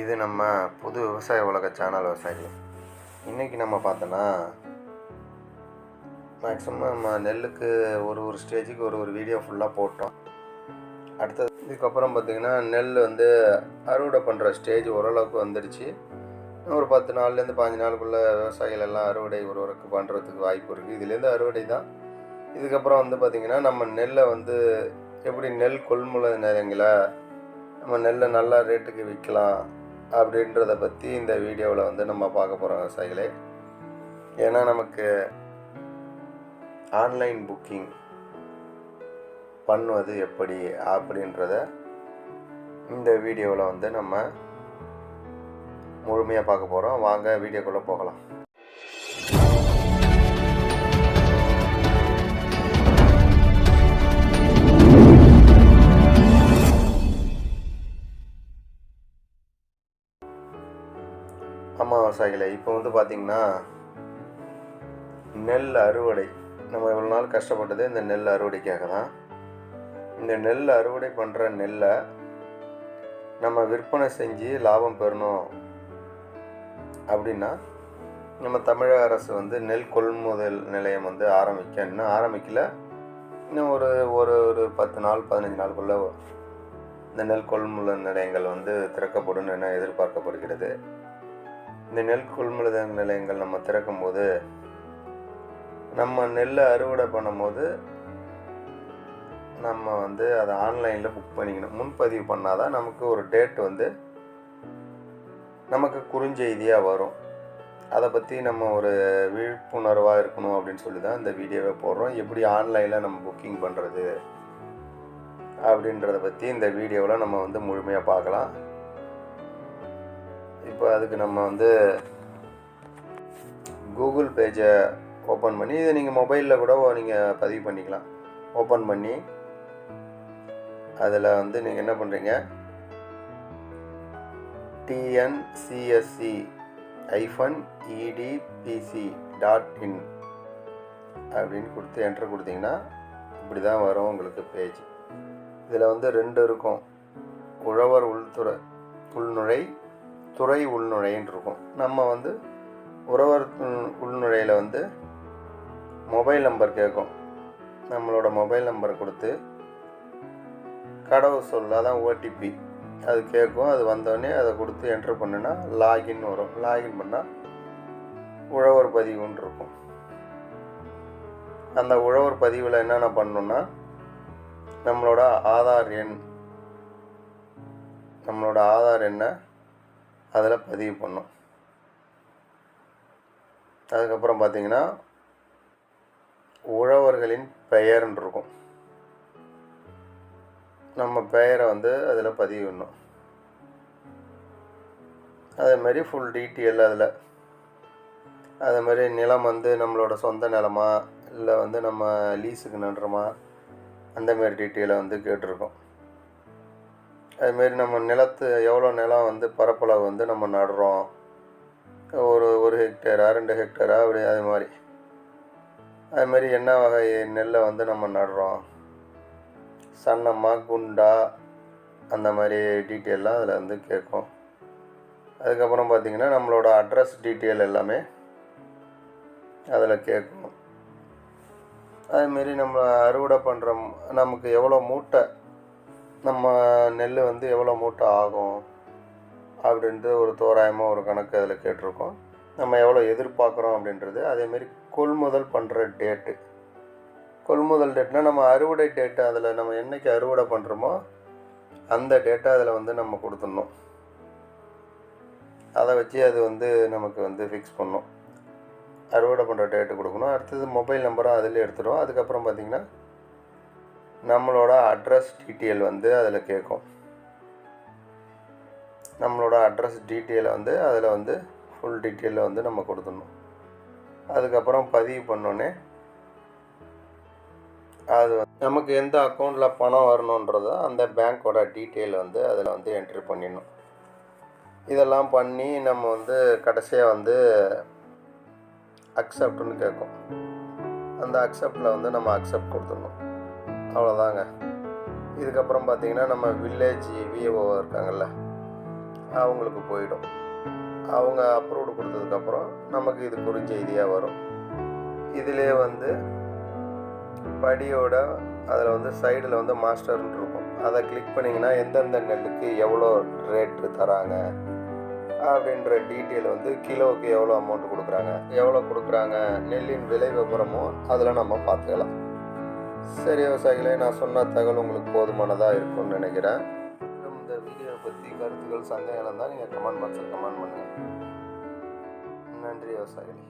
இது நம்ம புது விவசாய உலக சேனல் விவசாயி இன்றைக்கி நம்ம பார்த்தோன்னா மேக்ஸிமம் நம்ம நெல்லுக்கு ஒரு ஒரு ஸ்டேஜுக்கு ஒரு ஒரு வீடியோ ஃபுல்லாக போட்டோம். அடுத்தது இதுக்கப்புறம் பார்த்திங்கன்னா நெல் வந்து அறுவடை பண்ணுற ஸ்டேஜ் ஓரளவுக்கு வந்துடுச்சு. இன்னும் ஒரு பத்து நாள்லேருந்து பாஞ்சு நாளுக்குள்ளே விவசாயிகள் எல்லாம் அறுவடை ஒருவருக்கு பண்ணுறதுக்கு வாய்ப்பு இருக்குது இதுலேருந்து அறுவடை தான். இதுக்கப்புறம் வந்து பார்த்திங்கன்னா நம்ம நெல்லை வந்து எப்படி நெல் கொள்முதல் நேரங்களை நம்ம நெல்லை நல்லா ரேட்டுக்கு விற்கலாம். அப்படின்றத பற்றி இந்த வீடியோவில் வந்து நம்ம பார்க்க போகிறோம் விவசாயிகளே. ஏன்னா நமக்கு ஆன்லைன் புக்கிங் பண்ணுவது எப்படி அப்படின்றத இந்த வீடியோவில் வந்து நம்ம முழுமையாக பார்க்க போகிறோம் வாங்க வீடியோக்குள்ளே போகலாம். ஆமாம் விவசாயிகளே இப்போ வந்து பார்த்திங்கன்னா நெல் அறுவடை. நம்ம இவ்வளோ நாள் கஷ்டப்பட்டது இந்த நெல் அறுவடைக்காக தான் இந்த நெல் அறுவடை பண்ணுற நெல்லை நம்ம விற்பனை செஞ்சு லாபம் பெறணும். அப்படின்னா நம்ம தமிழக அரசு வந்து நெல் கொள்முதல் நிலையம் வந்து ஆரம்பிக்க இன்னும் ஆரம்பிக்கல? இன்னும் ஒரு ஒரு ஒரு பத்து நாள் பதினஞ்சு நாளுக்குள்ளே இந்த நெல் கொள்முதல் நிலையங்கள் வந்து திறக்கப்படும் என எதிர்பார்க்கப்படுகிறது. இந்த நெல் கொள்முதல் நிலையங்கள் நம்ம திறக்கும் போது நம்ம நெல்லை அறுவடை பண்ணும்போது நம்ம வந்து அதை ஆன்லைனில் புக் பண்ணிக்கணும். முன்பதிவு பண்ணால் தான் நமக்கு ஒரு டேட் வந்து நமக்கு குறுஞ்செய்தியாக வரும். அதை பற்றி நம்ம ஒரு விழிப்புணர்வாக இருக்கணும் அப்படின்னு சொல்லி தான் இந்த வீடியோவை போடுறோம். எப்படி ஆன்லைனில் நம்ம புக்கிங் பண்ணுறது அப்படின்றத பற்றி இந்த வீடியோவில் நம்ம வந்து முழுமையாக பார்க்கலாம். இப்போ அதுக்கு நம்ம வந்து கூகுள் பேஜை ஓப்பன் பண்ணி இதை நீங்கள் மொபைலில் கூட நீங்கள் பதிவு பண்ணிக்கலாம். ஓப்பன் பண்ணி அதில் வந்து நீங்கள் என்ன பண்ணுறீங்க டிஎன்சிஎஸ்சி ஐஃபன் இடிபிசி டாட் இன் அப்படின்னு கொடுத்து என்ட்ரு கொடுத்தீங்கன்னா இப்படி தான் வரும் உங்களுக்கு பேஜ் இதில் வந்து ரெண்டு இருக்கும். உழவர் உள்துறை உள்நுழை துறை உள்நுழைன்னு இருக்கும். நம்ம வந்து உழவர் உள்நுழையில் வந்து மொபைல் நம்பர் கேட்கும். நம்மளோட மொபைல் நம்பர் கொடுத்து கடவு சொல்ல அதான் ஓடிபி அது கேட்கும். அது வந்தோடனே அதை கொடுத்து என்ட்ரு பண்ணுனா லாகின் வரும். லாகின் பண்ணால் உழவர் பதிவுன்னு இருக்கும். அந்த உழவர் பதிவில் என்னென்ன பண்ணணுன்னா நம்மளோட ஆதார் எண் நம்மளோட ஆதார் எண்ணை அதில் பதிவு பண்ணும் அதுக்கப்புறம் பார்த்தீங்கன்னா உழவர்களின் பெயர்ன்னு இருக்கும் நம்ம பெயரை வந்து அதில் பதிவிடணும் அதேமாரி ஃபுல் டீட்டெயில் அதில். அதேமாரி நிலம் வந்து நம்மளோட சொந்த நிலமா? இல்லை வந்து நம்ம லீஸுக்கு நடுறோமா? அந்தமாரி டீட்டெயிலை வந்து கேட்டிருக்கோம். அதுமாரி நம்ம நிலத்து எவ்வளோ நிலம் வந்து பரப்பளவு வந்து நம்ம நடுறோம். ஒரு ஒரு ஹெக்டேரா ரெண்டு ஹெக்டேரா அப்படி அது மாதிரி அதுமாரி என்ன வகை நெல்லை வந்து நம்ம நடுறோம். சன்னமா குண்டா அந்த மாதிரி டீட்டெயிலாம் அதில் வந்து கேட்கும். அதுக்கப்புறம் பார்த்திங்கன்னா நம்மளோட அட்ரஸ் டீட்டெயில் எல்லாமே அதில் கேட்கும். அதுமாரி நம்ம அறுவடை பண்ணுற நமக்கு எவ்வளோ மூட்டை நம்ம நெல் வந்து எவ்வளோ மூட்டை ஆகும் அப்படின்ட்டு ஒரு தோராயமாக ஒரு கணக்கு அதில் கேட்டிருக்கோம். நம்ம எவ்வளோ எதிர்பார்க்குறோம் அப்படின்றது அதேமாரி கொள்முதல் பண்ணுற டேட்டு கொள்முதல் டேட்னா நம்ம அறுவடை டேட்டு அதில் நம்ம என்றைக்கு அறுவடை பண்ணுறோமோ அந்த டேட்டை அதில் வந்து நம்ம கொடுத்துடணும். அதை வச்சு அது வந்து நமக்கு வந்து ஃபிக்ஸ் பண்ணும். அறுவடை பண்ணுற டேட்டு கொடுக்கணும். அடுத்தது மொபைல் நம்பரும் அதிலே எடுத்துடும் அதுக்கப்புறம் பார்த்திங்கன்னா நம்மளோட அட்ரஸ் டீட்டெயில் வந்து அதில் கேட்கும் நம்மளோட அட்ரஸ் டீட்டெயிலை வந்து அதில் வந்து ஃபுல் டீட்டெயிலில் வந்து நம்ம கொடுத்துடணும். அதுக்கப்புறம் பதிவு பண்ணோன்னே அது நமக்கு எந்த அக்கௌண்ட்டில் பணம் வரணுன்றதோ அந்த பேங்க்கோட டீட்டெயில் வந்து அதில் வந்து என்ட்ரி பண்ணிடணும். இதெல்லாம் பண்ணி நம்ம வந்து கடைசியாக வந்து அக்செப்ட்னு கேட்கும் அந்த அக்செப்டில் வந்து நம்ம அக்செப்ட் கொடுத்துடணும். அவ்வளோதாங்க இதுக்கப்புறம் பார்த்தீங்கன்னா நம்ம வில்லேஜ் விஏஓ இருக்காங்கல்ல அவங்களுக்கு போயிடும். அவங்க அப்ரூவ்டு கொடுத்ததுக்கப்புறம் நமக்கு இது குறுஞ்செய்தியாக வரும். இதிலே வந்து படியோட அதில் வந்து சைடில் வந்து மாஸ்டர்னு இருக்கும். அதை கிளிக் பண்ணிங்கன்னா எந்தெந்த நெல்லுக்கு எவ்வளோ ரேட்டு தராங்க அப்படின்ற டீட்டெயில் வந்து கிலோவுக்கு எவ்வளோ அமௌண்ட் கொடுக்குறாங்க எவ்வளோ கொடுக்குறாங்க நெல்லின் விலை விவரமும் அதில் நம்ம பார்த்துக்கலாம். சரி விவசாயிகளே நான் சொன்ன தகவல் உங்களுக்கு போதுமானதாக இருக்கும்னு நினைக்கிறேன். இந்த வீடியோவை பற்றி கருத்துக்கள் சந்தேகம் இருந்தால் நீங்கள் கமெண்ட் பாக்ஸில் கமெண்ட் பண்ணுங்கள் நன்றி விவசாயிகளே.